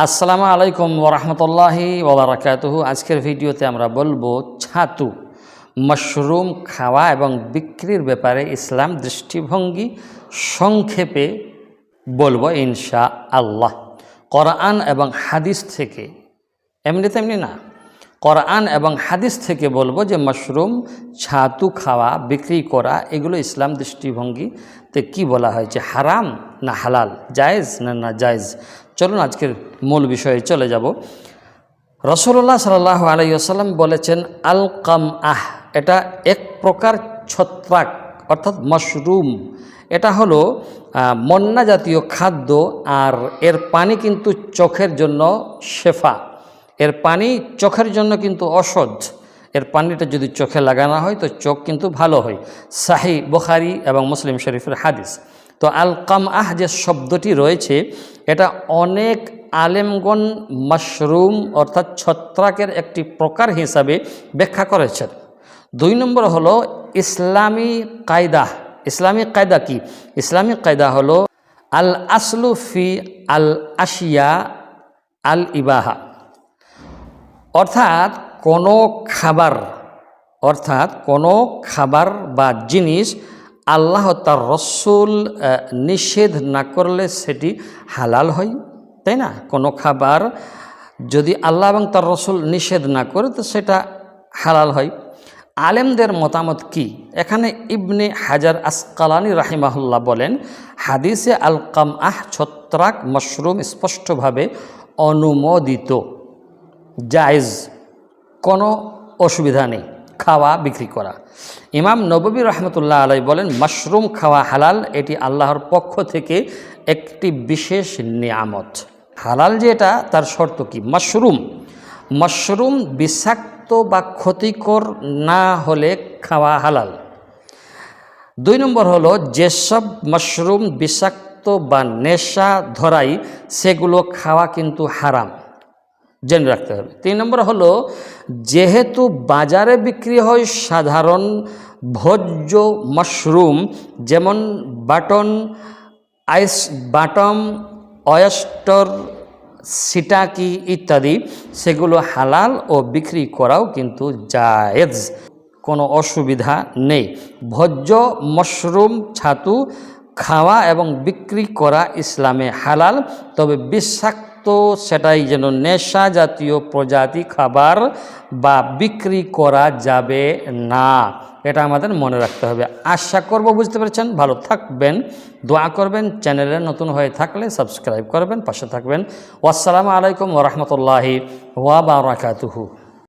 আসসালামু আলাইকুম ওরহমতুল্লাহি ওবরাকাত আজকের ভিডিওতে আমরা বলব ছাতু, মাশরুম খাওয়া এবং বিক্রির ব্যাপারে ইসলাম দৃষ্টিভঙ্গি সংক্ষেপে বলব ইনশা আল্লাহ কোরআন এবং হাদিস থেকে, এমনি তেমনি না কোরআন এবং হাদিস থেকে বলব যে মাশরুম, ছাতু খাওয়া, বিক্রি করা, এগুলো ইসলাম দৃষ্টিভঙ্গিতে কি বলা হয়েছে হারাম না হালাল, জায়েজ না না জায়েজ? চলুন আজকের মূল বিষয়ে চলে যাব। রসুল্লাহ সাল্লাহ আলাইসাল্লাম বলেছেন আল কাম আহ এটা এক প্রকার ছত্রাক, অর্থাৎ মাশরুম। এটা হলো মন্না জাতীয় খাদ্য আর এর পানি কিন্তু চোখের জন্য শেফা। এর পানি চোখের জন্য কিন্তু অসহ্য এর পানিটা যদি চোখে লাগানো হয়, তো চোখ কিন্তু ভালো হয়। শাহি বুখারি এবং মুসলিম শরীফের হাদিস। তো আল কাম আহ যে শব্দটি রয়েছে, এটা অনেক আলেমগণ মাশরুম অর্থাৎ ছত্রাকের একটি প্রকার হিসাবে ব্যাখ্যা করেছেন। দুই নম্বর হলো ইসলামী কায়দা। ইসলামী কায়দা কি? ইসলামী কায়দা হলো আল আসলু ফি আল আশিয়া আল ইবাহা অর্থাৎ কোনো খাবার, অর্থাৎ কোনো খাবার বা জিনিস আল্লাহ তার রসুল নিষেধ না করলে সেটি হালাল হয়, তাই না? কোনো খাবার যদি আল্লাহ এবং তার রসুল নিষেধ না করে, তো সেটা হালাল হয়। আলেমদের মতামত কি? এখানে ইবনে হাজার আসকালানি রাহিমাহুল্লাহ বলেন, হাদিসে আল কাম আহ ছত্রাক মশরুম স্পষ্টভাবে অনুমোদিত। জায়েজ। কোনো অসুবিধা নেই। খাওয়া, বিক্রি করা। ইমাম নববী রহমতুল্লাহ আলাই বলেন, মাশরুম খাওয়া হালাল, এটি আল্লাহর পক্ষ থেকে একটি বিশেষ নিয়ামত। হালাল যেটা তার শর্ত কি? মাশরুম। মাশরুম বিষাক্ত বা ক্ষতিকর না হলে খাওয়া হালাল। দুই নম্বর হলো, যেসব মাশরুম বিষাক্ত বা নেশা ধরাই, সেগুলো খাওয়া কিন্তু হারাম। জেনে রাখতে হবে। তিন নম্বর হলো, যেহেতু বাজারে বিক্রি হয় সাধারণ ভোজ্য মাশরুম, যেমন বাটন, আইস বাটম, অয়েস্টর, সিটাকি ইত্যাদি, সেগুলো হালাল ও বিক্রি করাও কিন্তু জায়েজ। কোনো অসুবিধা নেই। ভোজ্য মাশরুম, ছাতু, খাওয়া এবং বিক্রি করা ইসলামে হালাল, তবে বিষাক্ত সেটাই যেন নেশা জাতীয় প্রজাতি খাবার বা বিক্রি করা যাবে না। এটা আমাদের মনে রাখতে হবে। আশা করব বুঝতে পেরেছেন। ভালো থাকবেন। দোয়া করবেন। চ্যানেলে নতুন হয়ে থাকলে সাবস্ক্রাইব করবেন, পাশে থাকবেন। আসসালামু আলাইকুম ওরহমতুল্লাহি ওয়া বারাকাতুহু।